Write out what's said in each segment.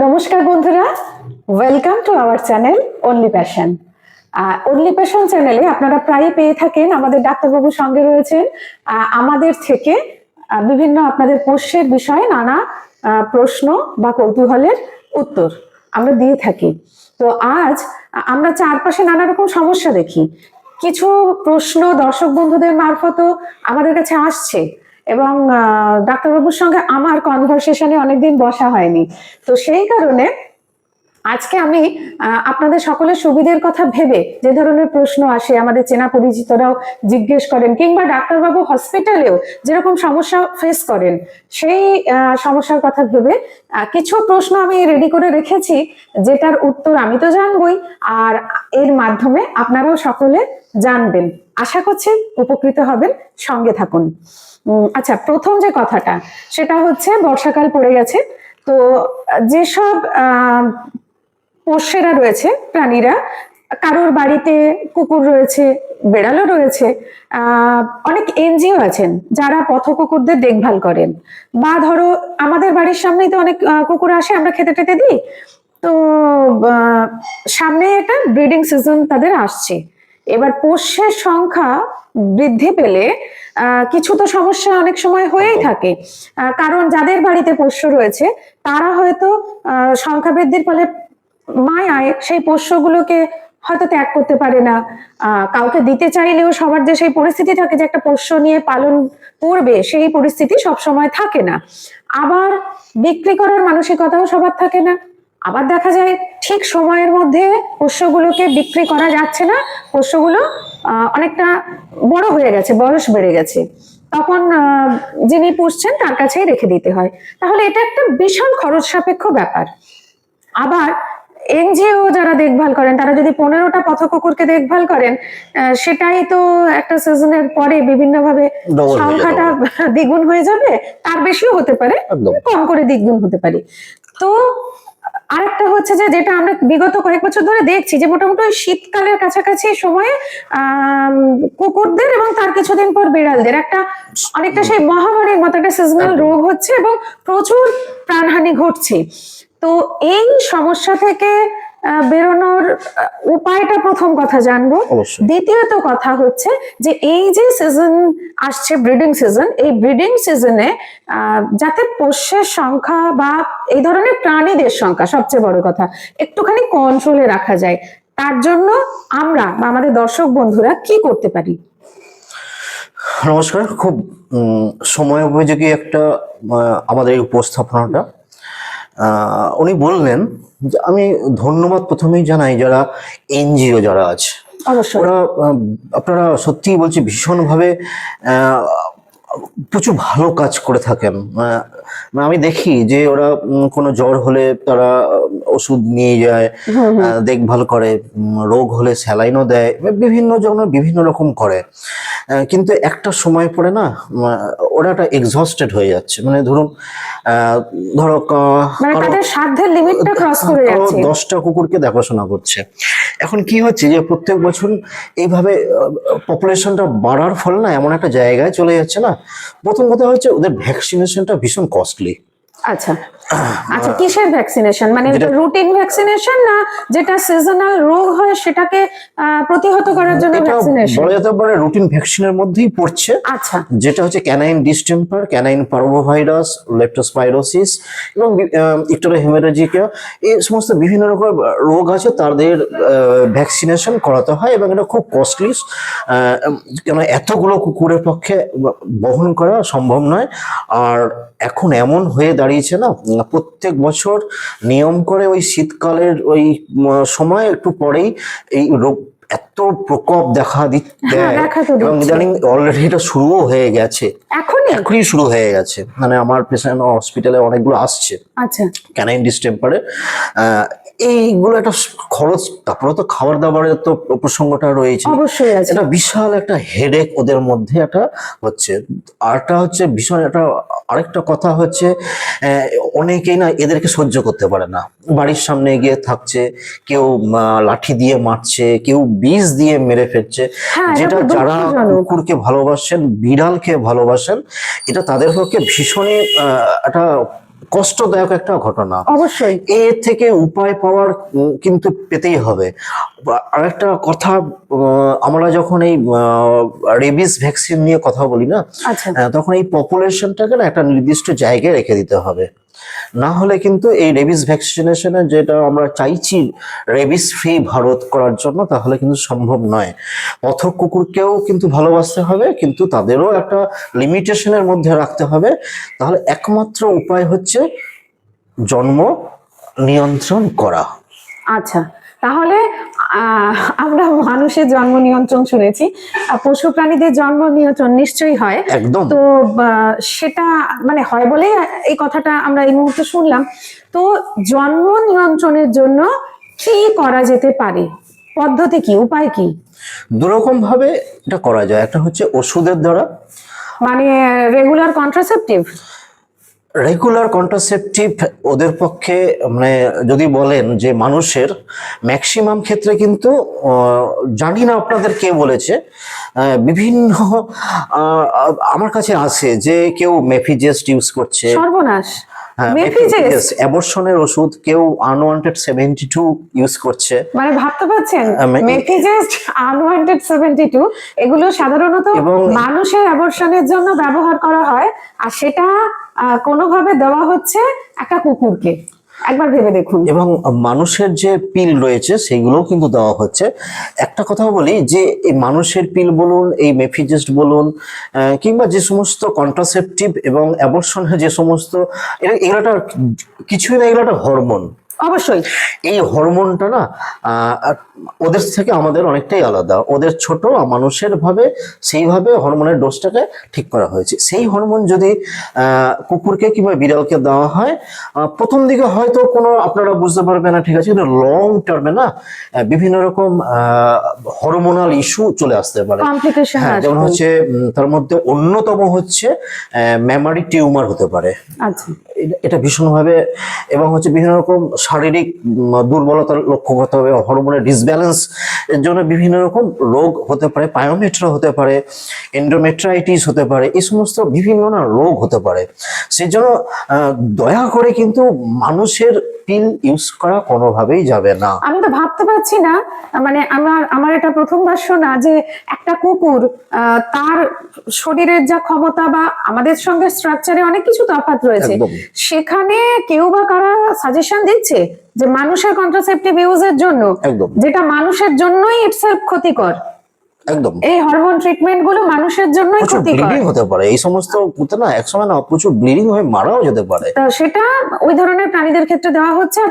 নমস্কার বন্ধুরা welcome to our channel only passion only passion চ্যানেলে আপনারা প্রায়ই পেয়ে থাকেন, আমাদের ডাক্তারবাবুর সঙ্গে রয়েছেন। আমাদের থেকে বিভিন্ন আপনাদের পোষ্যের বিষয়ে নানা প্রশ্ন বা কৌতূহলের উত্তর আমরা দিয়ে থাকি। তো আজ আমরা চারপাশে নানা রকম সমস্যা দেখি। কিছু প্রশ্ন দর্শক বন্ধুদের মারফত আমাদের কাছে আসছে। এবং ডাক্তারবাবুর সঙ্গে আমার কনভারসেশনে অনেকদিন বসা হয়নি। তো সেই কারণে আজকে আমি আপনাদের সকলের সুবিধের কথা ভেবে যে ধরনের প্রশ্ন আসে, আমাদের চেনা পরিচিতরাও জিজ্ঞেস করেন, কিংবা ডাক্তারবাবু হসপিটালেও যেরকম সমস্যা ফেস করেন, সেই সমস্যার কথা ভেবে কিছু প্রশ্ন আমি রেডি করে রেখেছি, যেটার উত্তর আমি তো জানবই, আর এর মাধ্যমে আপনারাও সকলে জানবেন। আশা করছি উপকৃত হবেন, সঙ্গে থাকুন। আচ্ছা প্রথম যে কথাটা, সেটা হচ্ছে, বর্ষাকাল পড়ে গেছে, তো যেসব পোষ্যেরা রয়েছে প্রাণীরা। কারোর বাড়িতে কুকুর রয়েছে বেড়ালও রয়েছে অনেক এনজিও আছেন যারা পথ কুকুরদের দেখভাল করেন। বা ধরো আমাদের বাড়ির সামনেই তো অনেক কুকুর আসে আমরা খেতে টেতে দিই। তো সামনে একটা ব্রিডিং সিজন তাদের আসছে। এবার পোষ্যের সংখ্যা বৃদ্ধি পেলে কিছু তো সমস্যা অনেক সময় হয়েই থাকে। কারণ যাদের বাড়িতে পোষ্য রয়েছে তারা হয়তো সংখ্যা বৃদ্ধির ফলে মায়ায় সেই পোষ্যগুলোকে হয়তো ত্যাগ করতে পারে না। কাউকে দিতে চাইলেও সবার যে সেই পরিস্থিতি থাকে যে একটা পোষ্য নিয়ে পালন করবে, সেই পরিস্থিতি সব সময় থাকে না। আবার বিক্রি করার মানসিকতাও সবার থাকে না। আবার দেখা যায় ঠিক সময়ের মধ্যে পোষ্যগুলোকে বিক্রি করা যাচ্ছে না, পোষ্যগুলো অনেকটা বড় হয়ে গেছে, বয়স বেড়ে গেছে। তখন যিনি পুষছেন তার কাছেই রেখে দিতে হয়। তাহলে এটা একটা বিশাল খরচ সাপেক্ষ ব্যাপার। আবার এনজিও যারা দেখভাল করেন তারা যদি পনেরোটা পথ কুকুরকে দেখভাল করেন সেটাই তো একটা সিজনের পরে বিভিন্ন ভাবে সংখ্যাটা দ্বিগুণ হয়ে যাবে তার বেশিও হতে পারে কম করে দ্বিগুণ হতে পারে। তো আরেকটা হচ্ছে যে যেটা আমরা বিগত কয়েক বছর ধরে দেখছি যে মোটামুটি ওই শীতকালের কাছাকাছি সময়ে কুকুরদের এবং তার কিছুদিন পর বিড়ালদের একটা অনেকটা সেই মহামারীর মতো একটা সিজনাল রোগ হচ্ছে এবং প্রচুর প্রাণহানি ঘটছে। তো এই সমস্যা থেকে বেরোনোর উপায়টা প্রথম কথা জানব। দ্বিতীয়ত কথা হচ্ছে যে এই যে সিজন আসছে ব্রিডিং সিজন এই ব্রিডিং সিজনে যাতে পোষ্যের সংখ্যা বা এই ধরনের প্রাণীদের সংখ্যা সবচেয়ে বড় কথা একটুখানি কন্ট্রোলে রাখা যায় তার জন্য আমরা বা আমাদের দর্শক বন্ধুরা কি করতে পারি? নমস্কার। খুব সময় উপযোগী একটা আমাদের এই উপস্থাপনাটা। উনি বললেন যে আমি ধন্যবাদ প্রথমেই জানাই যারা এনজিও যারা আছে। ওরা আপনারা সত্যিই বলছি ভীষণভাবে প্রচুর ভালো কাজ করে থাকেন। আমি দেখি যে ওরা কোনো জ্বর হলে তারা ওষুধ নিয়ে যায় দেখভাল করে রোগ হলে স্যালাইনও দেয় বিভিন্ন জনের বিভিন্ন রকম করে। কিন্তু একটা সময় পরে না ওরা একটা এক্সস্টেড হয়ে যাচ্ছে। মানে ধরুন ধরো মানে সাধ্যের লিমিটটা ক্রস করে যাচ্ছে। দশটা কুকুরকে দেখাশোনা করছে। এখন কি হচ্ছে যে প্রত্যেক বছর এইভাবে পপুলেশনটা বাড়ার ফলে না এমন একটা জায়গায় চলে যাচ্ছে না। প্রথম কথা হচ্ছে ওদের ভ্যাকসিনেশনটা ভীষণ কস্টলি আচ্ছা। আচ্ছা কিসের ভ্যাকসিনেশন মানে রুটিন ভ্যাকসিনেশন না যেটা সিজনাল রোগ হয় সেটাকে প্রতিহত করার জন্য ভ্যাকসিনেশন বলা যেতে পারে রুটিন ভ্যাকসিনের মধ্যেই পড়ছে। আচ্ছা। যেটা হচ্ছে canine distemper canine parvovirus leptospirosis এবং ইকটোরা হেমারেজিকা এই সমস্ত বিভিন্ন রকম রোগ আছে তাদের ভ্যাকসিনেশন করাতে হয় এবং এটা খুব কস্টলি কেন এতগুলো কুকুরের পক্ষে বহন করা সম্ভব নয়। আর এখন এমন হয়ে দাঁড়িয়েছে না প্রত্যেক বছর নিয়ম করে ওই শীতকালের ওই সময় একটু পরেই এই রোগ এত প্রকোপ দেখা দিচ্ছে হ্যাঁ, এবং ইদানিং অলরেডি এটা শুরুও হয়ে গেছে। এখনই এখনই শুরু হয়ে গেছে। মানে আমার পেশেন্ট হসপিটালে অনেকগুলো আসছে। আচ্ছা। ক্যানাইন ডিস্টেম্পারে এইগুলো একটা খরচ তারপরে তো খাবার দাবারের তো প্রসঙ্গটা রয়েছে। অবশ্যই আছে। এটা বিশাল একটা হেডেক ওদের মধ্যে একটা হচ্ছে। আরটা হচ্ছে ভীষণ একটা আরেকটা কথা হচ্ছে অনেকেই না এদেরকে সহ্য করতে পারে না। বাড়ির সামনে গিয়ে থাকছে কেউ লাঠি দিয়ে মারছে কেউ বিষ দিয়ে মেরে ফেলছে। হ্যাঁ, যেটা যারা কুকুরকে ভালোবাসেন বিড়ালকে ভালোবাসেন এটা তাদের পক্ষে ভীষণই একটা কষ্টদায়ক একটা ঘটনা। অবশ্যই। এর থেকে উপায় পাওয়ার কিন্তু পেতেই হবে। আরেকটা কথা আমরা যখন এই রেবিস ভ্যাকসিন নিয়ে কথা বলি না আচ্ছা। তখন এই পপুলেশনটাকে না একটা নির্দিষ্ট জায়গায় রেখে দিতে হবে। না হলে কিন্তু এই রেবিস ভ্যাকসিনেশনের যেটা আমরা চাইছি রেবিস ফ্রি ভারত করার জন্য, তাহলে কিন্তু সম্ভব নয়। পথক কুকুরকেও কিন্তু ভালোবাসতে হবে, কিন্তু তাদেরও একটা লিমিটেশনের মধ্যে রাখতে হবে। তাহলে একমাত্র উপায় হচ্ছে জন্ম নিয়ন্ত্রণ করা। আচ্ছা তাহলে আমরা মানুষের জন্ম নিয়ন্ত্রণ শুনেছি পশু প্রাণীদের জন্ম নিয়ন্ত্রণ নিশ্চয়ই হয়। একদম। তো সেটা মানে হয় বলেই এই কথাটা আমরা এই মুহূর্তে শুনলাম। তো জন্ম নিয়ন্ত্রণের জন্য কি করা যেতে পারে? পদ্ধতি কি? উপায় কি? দুরকম ভাবে এটা করা যায়। একটা হচ্ছে ওষুধের দ্বারা। মানে রেগুলার কন্ট্রাসেপটিভ রেগুলার কন্ট্রাসেপটিভ ওদের পক্ষে মানে যদি বলেন যে মানুষের ম্যাক্সিমাম ক্ষেত্রে কিন্তু জানি না আপনাদের কে বলেছে বিভিন্ন আমার কাছে আছে যে কেউ মেফিজেস্ট ইউজ করছে। সর্বনাশ। হ্যাঁ, অ্যাবর্শনের ওষুধ কেউ আনওয়ান্টেড সেভেন্টি টু ইউজ করছে। মানে ভাবতে পারছেন? আনওয়ান্টেড সেভেন্টি টু এগুলো সাধারণত মানুষের অ্যাবর্শনের জন্য ব্যবহার করা হয় আর সেটা কোনোভাবে দেওয়া হচ্ছে একটা কুকুরকে। একবার ভেবে দেখুন। এবং মানুষের যে পিল রয়েছে সেগুলোও কিন্তু দেওয়া হচ্ছে। একটা কথা বলি যে, এই মানুষের পিল বলুন, এই মেফিজিস্ট বলুন কিংবা যে সমস্ত কন্ট্রাসেপটিভ এবং অ্যাবর্শনের যে সমস্ত এগুলোটা কিছুই না, এগুলোটা হরমোন। অবশ্যই। এই হরমোনটা না ওদের থেকে আমাদের অনেকটাই আলাদা। ওদের ছোট মানুষের ভাবে সেইভাবে হরমোনের ডোজটাকে ঠিক করা হয়েছে। সেই হরমোন যদি কুকুরকে কিংবা বিড়ালকে দেওয়া হয় প্রথম দিকে হয়তো কোনো আপনারা বুঝতে পারবেন না ঠিক আছে কিন্তু লং টার্মে না বিভিন্ন রকম হরমোনাল ইস্যু চলে আসতে পারে। হ্যাঁ যেমন হচ্ছে তার মধ্যে অন্যতম হচ্ছে মেমারি টিউমার হতে পারে। আচ্ছা। এটা- এটা ভীষণভাবে এবং হচ্ছে বিভিন্ন রকম শারীরিক দুর্বলতা লক্ষ্য করতে হবে হরমোনের ডিসব্যালেন্স এর জন্য বিভিন্ন রকম রোগ হতে পারে পায়োমেট্রা হতে পারে এন্ডোমেট্রাইটিস হতে পারে এই সমস্ত বিভিন্ন না রোগ হতে পারে। সেই জন্য দয়া করে কিন্তু মানুষের পিল ইউজ করা কোনোভাবেই যাবে না। আমি তো ভাবতে পারছি না মানে আমার আমার এটা প্রথমবার শোনা যে একটা কুকুর তার শরীরের যা ক্ষমতা বা আমাদের সঙ্গে স্ট্রাকচারে অনেক কিছু তফাৎ রয়েছে। সেখানে কেউ বা কারা সাজেশন দিচ্ছে যে মানুষের কন্ট্রাসেপটিভ ইউজের জন্য যেটা মানুষের জন্যই ইটসেলফ ক্ষতিকর। একদম। এই হরমোন ট্রিটমেন্টগুলো মানুষের ব্লিডিং হতে পারে। এই সমস্ত পুঁতে না একসময় না প্রচুর ব্লিডিং হয়ে মারাও যেতে পারে। সেটা ওই ধরনের প্রাণীদের ক্ষেত্রে দেওয়া হচ্ছে।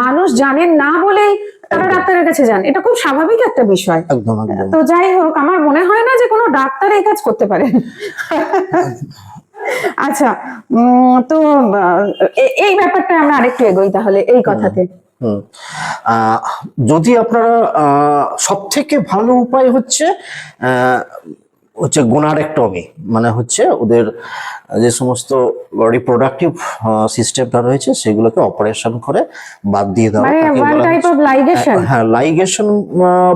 মানুষ জানেন না বলেই তারা ডাক্তারের কাছে যান। এটা খুব স্বাভাবিক একটা বিষয়। তো যাই হোক আমার মনে হয় না যে কোনো ডাক্তার এই কাজ করতে পারেন আচ্ছা তো এই ব্যাপারটা আমরা আরেকটু এগোই তাহলে, এই কথাতে। যদি আপনারা সব থেকে ভালো উপায় হচ্ছে হচ্ছে গোনারেক্টমি মানে হচ্ছে ওদের যে সমস্ত রিপ্রোডাক্টিভ সিস্টেমটা রয়েছে সেগুলোকে অপারেশন করে বাদ দিয়ে দেওয়া মানে অফ লাইগেশন হ্যাঁ লাইগেশন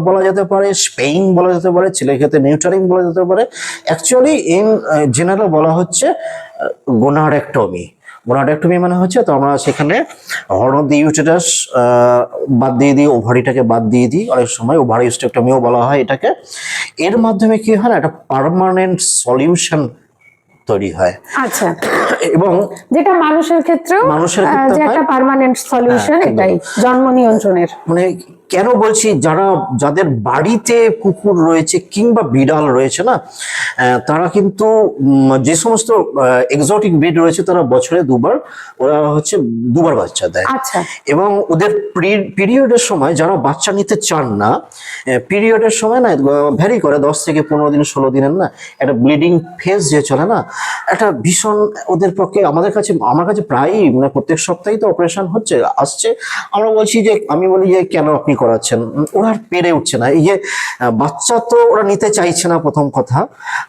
বলা যেতে পারে স্পেইং বলা যেতে পারে ছেলের ক্ষেত্রে নিউটারিং বলা যেতে পারে। অ্যাকচুয়ালি ইন জেনারেল বলা হচ্ছে গোনারেক্টমি গোনারেক্টমি মানে হচ্ছে তো আমরা সেখানে হরদ ইউটেরাস বাদ দিয়ে দিই ওভারিটাকে বাদ দিয়ে দিই অনেক সময় ওভারি স্টেক্টমিও বলা হয় এটাকে। এর মাধ্যমে কি হয় না একটা পারমানেন্ট সলিউশন তৈরি হয়। আচ্ছা। এবং যেটা মানুষের ক্ষেত্রেও মানুষের ক্ষেত্রে একটা পার্মানেন্ট সলিউশন হ্যাঁ, এটাই জন্ম নিয়ন্ত্রণের। মানে কেন বলছি যারা যাদের বাড়িতে কুকুর রয়েছে কিংবা বিড়াল রয়েছে না তারা কিন্তু যে সমস্ত এক্সোটিক ব্রিড রয়েছে তারা বছরে দুবার ওরা হচ্ছে দুবার বাচ্চা দেয়। আচ্ছা। এবং ওদের পিরিয়ডের সময় যারা বাচ্চা নিতে চান না পিরিয়ডের সময় না ভ্যারি করে দশ থেকে পনেরো দিন ষোলো দিনের না একটা ব্লিডিং ফেজ যে চলে না একটা ভীষণ ওদের পক্ষে আমাদের কাছে আমার কাছে প্রায়ই মানে প্রত্যেক সপ্তাহেই তো অপারেশন হচ্ছে আসছে। আমরা বলছি যে আমি বলি যে কেন আপনি করাচ্ছেন। ওরা আর পেরে উঠছে না। এই যে বাচ্চা তো ওরা নিতে চাইছে না প্রথম কথা।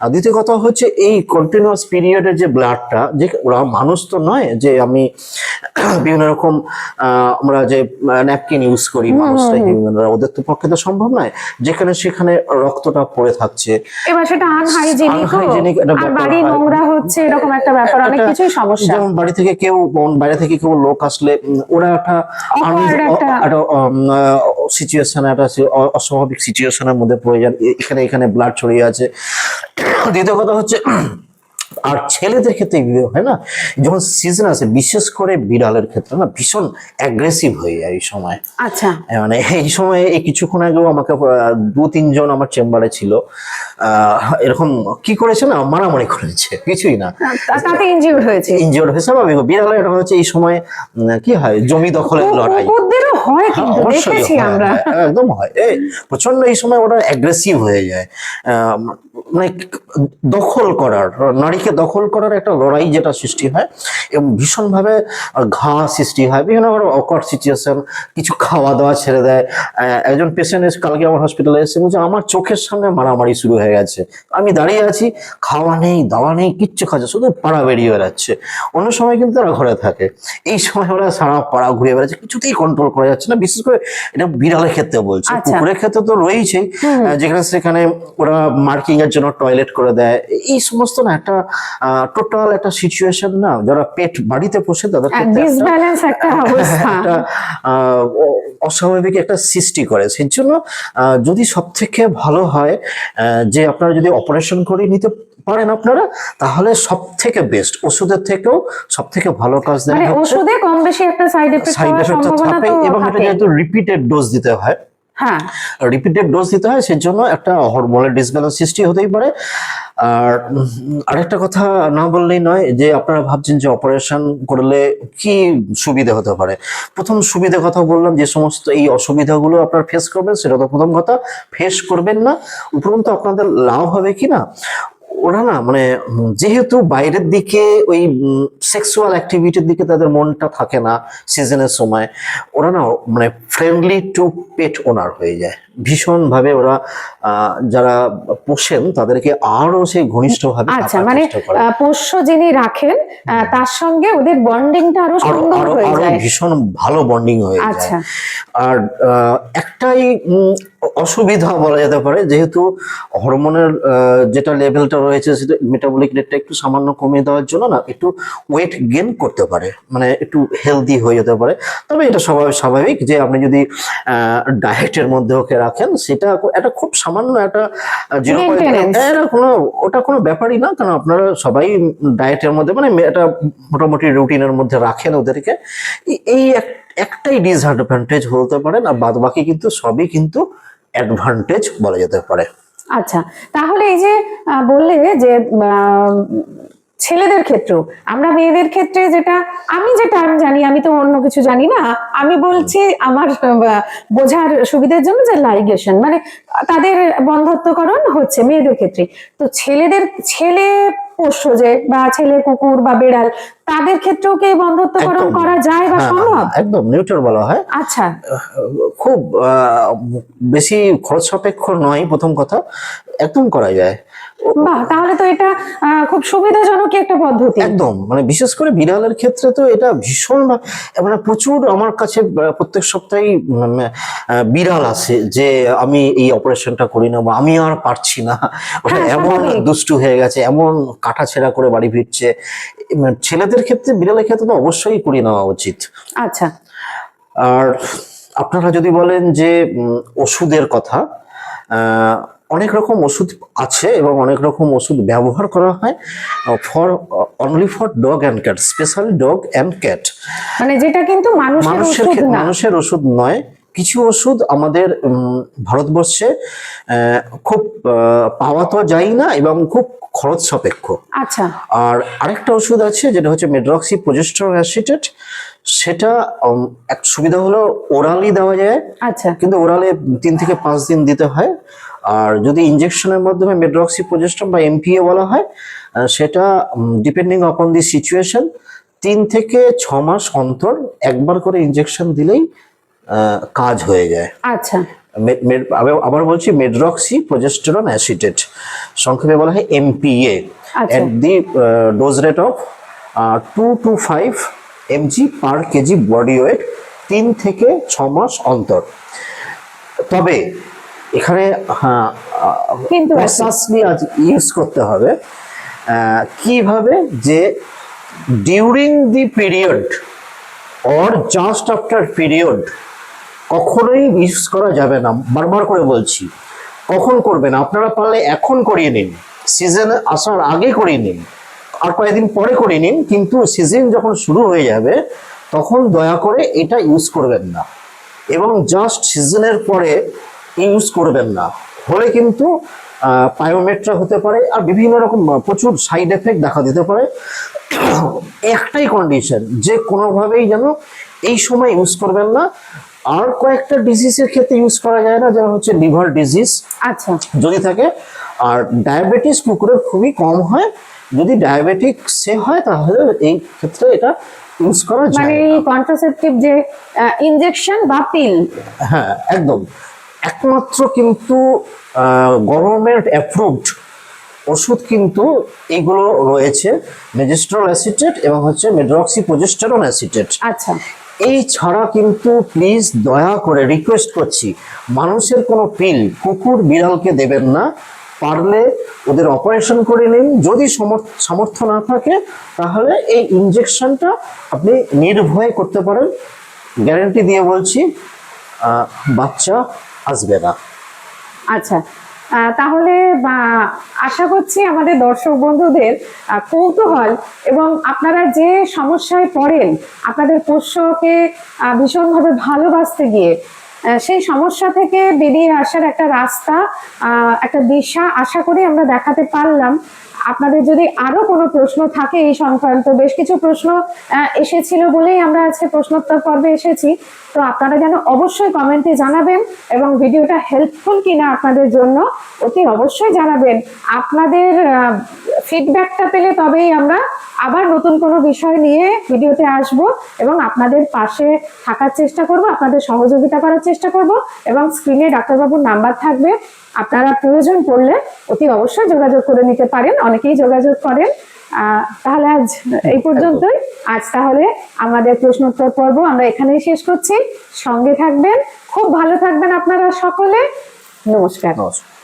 আর দ্বিতীয় কথা হচ্ছে এই কন্টিনিউয়াস পিরিয়ডের যে ব্লাডটা যে ওরা মানুষ তো নয় যে আমি বিভিন্ন রকম আমরা যে ন্যাপকিন ইউজ করি মানুষরা হিউম্যানরা ওদের তো পক্ষে তো সম্ভব নয়। যেখানে সেখানে রক্তটা পড়ে থাকছে। এবার সেটা আনহাইজেনিক আর ব্যাপার বাড়ি নোংরা হচ্ছে এরকম একটা ব্যাপার অনেক কিছুই সমস্যা। যেমন বাড়ি থেকে কেউ বাইরে থেকে কেউ লোক আসলে ওরা একটা একটা- সিচুয়েশন একটা অস্বাভাবিক সিচুয়েশনের মধ্যে প্রয়োজন এখানে এখানে ব্লাড ছড়িয়ে আছে। দ্বিতীয় কথা হচ্ছে আর ছেলেদের ক্ষেত্রে এই হয় না? যখন সিজন আছে বিশেষ করে বিড়ালের ক্ষেত্রে না ভীষণ অ্যাগ্রেসিভ হয়ে যায় এই সময়। আচ্ছা। হ্যাঁ, মানে এই সময় এই কিছুক্ষণ আগেও আমাকে দু তিনজন আমার চেম্বারে ছিল। এরকম কি করেছে না মারামারি করেছে কিছুই না। তা- তাতে ইনজিউর হয়েছে। ইনজিওর হয়ে স্বাভাবিক। বিড়ালের এটা হচ্ছে এই সময় কি হয় জমি দখলের লড়াই। হয় হ্যাঁ, কিন্তু দেখেছি আমরা। হ্যাঁ, একদম হয়। এই প্রচণ্ড এই সময় ওরা অ্যাগ্রেসিভ হয়ে যায়। আহ, মানে দখল করার নারীকে দখল করার একটা লড়াই যেটা সৃষ্টি হয় এবং ভীষণভাবে ঘা সৃষ্টি হয়। বিভিন্ন ধরনের অকট সিচুয়েশন কিছু খাওয়া দাওয়া ছেড়ে দেয়। একজন পেশেন্ট এসে কালকে আমার হসপিটালে এসে বলছে আমার চোখের সামনে মারামারি শুরু হয়ে গেছে। আমি দাঁড়িয়ে আছি খাওয়া নেই দাওয়া নেই কিচ্ছু খাচ্ছে শুধু পাড়া বেরিয়ে বেড়াচ্ছে। অন্য সময় কিন্তু ওরা ঘরে থাকে। এই সময় ওরা সারা পাড়া ঘুরে বেড়াচ্ছে কিছুতেই কন্ট্রোল করা যাচ্ছে না। বিশেষ করে এটা বিড়ালের ক্ষেত্রে বলছে আচ্ছা। কুকুরের ক্ষেত্রে তো রয়েছেই যেখানে সেখানে ওরা মার্কিং এর জন্য টয়লেট করে দেয়। এই সমস্ত না একটা টোটাল একটা সিচুয়েশন না যারা পেট বাড়িতে পোষে তাদের আহ, অস্বাভাবিক একটা সৃষ্টি করে। সেই জন্য যদি সব থেকে ভালো হয় যে আপনারা যদি অপারেশন করে নিতে পারেন আপনারা তাহলে সব থেকে বেস্ট ওষুধের থেকেও সব থেকে ভালো কাজ দেয় মানে ওষুধে কম বেশি একটা সাইড এফেক্ট সাইড এফেক্ট থাকে এবং এটা যেহেতু রিপিটেড ডোজ দিতে হয় হ্যাঁ। রিপিটেড ডোজ দিতে হয় সেই জন্য একটা হরমোনের ডিসব্যালেন্স সৃষ্টি হতেই পারে। আর আরেকটা কথা না বললেই নয়, যে আপনারা ভাবছেন যে অপারেশন করলে কি সুবিধা হতে পারে? প্রথম সুবিধা কথা বললাম, যে সমস্ত এই অসুবিধাগুলো আপনার ফেস করবেন, সেটা তো প্রথম কথা। ফেস করবেন না, উপরন্তু আপনাদের লাভ হবে কি না ওরা না মানে যেহেতু বাইরের দিকে ওই সেক্সুয়াল অ্যাক্টিভিটির দিকে তাদের মনটা থাকে না সিজনের সময়, ওরা না মানে ফ্রেন্ডলি টু পেট ওনার হয়ে যায়। ভীষণভাবে ওরা আহ, যারা পোষেন তাদেরকে আরও সেই ঘনিষ্ঠভাবে আচ্ছা মানে পোষ্য যিনি রাখেন তার সঙ্গে ওদের বন্ডিংটা আরও আরও সুন্দর হয়ে যায়। ভীষণ ভালো বন্ডিং হয়ে যায়। আচ্ছা। আর একটাই অসুবিধা বলা যেতে পারে যেহেতু হরমোনের যেটা লেভেলটা রয়েছে সেটা মেটাবলিক রেটটা একটু সামান্য কমিয়ে দেওয়ার জন্য না একটু ওয়েট গেন করতে পারে মানে একটু হেলদি হয়ে যেতে পারে। তবে এটা স্বাভাবিক স্বাভাবিক যে আপনি যদি ডায়েটের মধ্যে ওকে রাখেন সেটা একটা খুব সামান্য একটা জিরো. এটা কোনো ওটা কোনো ব্যাপারই না কারণ আপনারা সবাই ডায়েটের মধ্যে মানে এটা মোটামুটি রুটিনের মধ্যে রাখেন ওদেরকে। এই- এই এক- একটাই ডিসঅ্যাডভান্টেজ বলতে পারেন আর বাদ বাকি কিন্তু সবই কিন্তু অ্যাডভান্টেজ বলা যেতে পারে। আচ্ছা তাহলে এই যে বললে যে ছেলেদের ক্ষেত্রেও। আমরা মেয়েদের ক্ষেত্রে যেটা, আমি যেটা আমি জানি, আমি তো অন্য কিছু জানি না, আমি বলছি আমার বোঝার সুবিধার জন্য যে লাইগেশন মানে তাদের বন্ধত্বকরণ হচ্ছে মেয়েদের ক্ষেত্রে। তো ছেলেদের, ছেলে পোষ্য যে, বা ছেলে কুকুর বা বেড়াল তাদের ক্ষেত্রেও কি বন্ধত্বকরণ। করা যায় বা হ্যাঁ, সম্ভব? একদম নিউট্রাল বলা হয়। আচ্ছা। খুব বেশি খরচ সাপেক্ষ নয় প্রথম কথা। একদম করা যায়। বাহ তাহলে তো এটা খুব সুবিধাজনক একটা পদ্ধতি। একদম মানে বিশেষ করে বিড়ালের ক্ষেত্রে তো এটা ভীষণ মানে প্রচুর আমার কাছে প্রত্যেক সপ্তাহেই বিড়াল আসে যে আমি এই অপারেশনটা করি না বা আমি আর পারছি না। ওটা হ্যাঁ, এমন দুষ্টু হয়ে গেছে এমন কাটা ছেঁড়া করে বাড়ি ফিরছে। মানে ছেলেদের ক্ষেত্রে বিড়ালের ক্ষেত্রে তো অবশ্যই করে নেওয়া উচিত। আচ্ছা। আর আপনারা যদি বলেন যে ওষুধের কথা অনেক রকম ওষুধ আছে এবং অনেক রকম ওষুধ ব্যবহার করা হয় for only for dog and cat specially dog and cat মানে যেটা কিন্তু মানুষের মানুষের ওষুধ নয় কিছু ওষুধ আমাদের ভারতবর্ষে খুব পাওয়া তো যায় না এবং খুব খরচ সাপেক্ষ। আচ্ছা। আর আরেকটা ওষুধ আছে যেটা হচ্ছে মেড্রক্সি প্রজেস্টর অ্যাসিটেট। সেটা এক সুবিধা হলো ওরালি দেওয়া যায়। আচ্ছা। কিন্তু ওরালে তিন থেকে পাঁচ দিন দিতে হয়। আর যদি ইনজেকশনের মাধ্যমে মেড্রক্সি প্রজেস্টন বা এমপিএ বলা হয় সেটা ডিপেন্ডিং অপন দি সিচুয়েশন তিন থেকে ছ মাস অন্তর একবার করে ইনজেকশন দিলেই কাজ হয়ে যায়। আচ্ছা। আবার- বলছি মেড্রক্সি প্রোজেস্টেরন অ্যাসিটেট। সংক্ষেপে বলা হয় MPA. At the dose rate of two two five mg per kg body weight তিন থেকে ছ মাস অন্তর। তবে এখানে হ্যাঁ কিন্তু ইউজ করতে হবে কীভাবে যে during the period or just after period কখনোই ইউজ করা যাবে না, বারবার করে বলছি। কখন করবেন? আপনারা পারলে এখন করিয়ে নিন। সিজন আসার আগে করিয়ে নিন। আর কয়েকদিন পরে করে নিন, কিন্তু সিজন যখন শুরু হয়ে যাবে, তখন দয়া করে এটা ইউজ করবেন না। এবং জাস্ট সিজনের পরে ইউজ করবেন না। হলে কিন্তু পায়োমেট্রা হতে পারে, আর বিভিন্ন রকম প্রচুর সাইড এফেক্ট দেখা দিতে পারে। একটাই কন্ডিশন যে কোনোভাবেই যেন এই সময় ইউজ করবেন না। আর কয়েকটা ডিজিজের ক্ষেত্রে ইউজ করা যায় না যেমন হচ্ছে লিভার ডিজিজ আচ্ছা। যদি থাকে। আর ডায়াবেটিস কুকুরের খুবই কম হয়। যদি ডায়াবেটিক সে হয় তাহলে এই ক্ষেত্রে এটা ইউজ করা মানে যায় এই না। কন্ট্রাসেপটিভ যে ইনজেকশন বা পিল হ্যাঁ একদম। একমাত্র কিন্তু গভর্নমেন্ট অ্যাপ্রুভড ওষুধ কিন্তু এগুলো রয়েছে মেজেস্ট্রল অ্যাসিটেট এবং হচ্ছে মেড্রক্সি প্রোজেস্টেরন অ্যাসিটেট। আচ্ছা। এই ছাড়া কিন্তু প্লিজ দয়া করে রিকোয়েস্ট করছি, মানুষের কোনো পিল কুকুর বিড়ালকে দেবেন না। পারলে ওদের অপারেশন করে নিন। যদি সমর্থ- সামর্থ্য না থাকে, তাহলে এই ইনজেকশনটা আপনি নির্ভয়ে করতে পারেন। গ্যারেন্টি দিয়ে বলছি বাচ্চা আসবে না। আচ্ছা তাহলে আশা করছি আমাদের দর্শক বন্ধুদের কৌতূহল এবং আপনারা যে সমস্যায় পড়েন, আপনাদের পোষ্যকে ভীষণভাবে ভালোবাসতে গিয়ে সেই সমস্যা থেকে বেরিয়ে আসার একটা রাস্তা একটা দিশা আশা করি আমরা দেখাতে পারলাম। আপনাদের যদি আরও কোনো প্রশ্ন থাকে এই সংক্রান্ত বেশ কিছু প্রশ্ন এসেছিল বলেই আমরা আজকে প্রশ্নোত্তর পর্বে এসেছি। তো আপনারা যেন অবশ্যই কমেন্টে জানাবেন এবং ভিডিওটা হেল্পফুল কিনা আপনাদের জন্য, অতি অবশ্যই জানাবেন। আপনাদের ফিডব্যাকটা পেলে তবেই আমরা আবার নতুন কোনো বিষয় নিয়ে ভিডিওতে আসব এবং আপনাদের পাশে থাকার চেষ্টা করব, আপনাদের সহযোগিতা করার চেষ্টা করব এবং স্ক্রিনে ডাক্তারবাবুর নাম্বার থাকবে। আপনারা প্রয়োজন পড়লে অতি অবশ্যই যোগাযোগ করে নিতে পারেন। অনেকেই যোগাযোগ করেন। তাহলে আজ এই পর্যন্তই। আজ তাহলে আমাদের প্রশ্নোত্তর পর্ব আমরা এখানেই শেষ করছি। সঙ্গে থাকবেন। খুব ভালো থাকবেন আপনারা সকলে। নমস্কার। নমস্কার।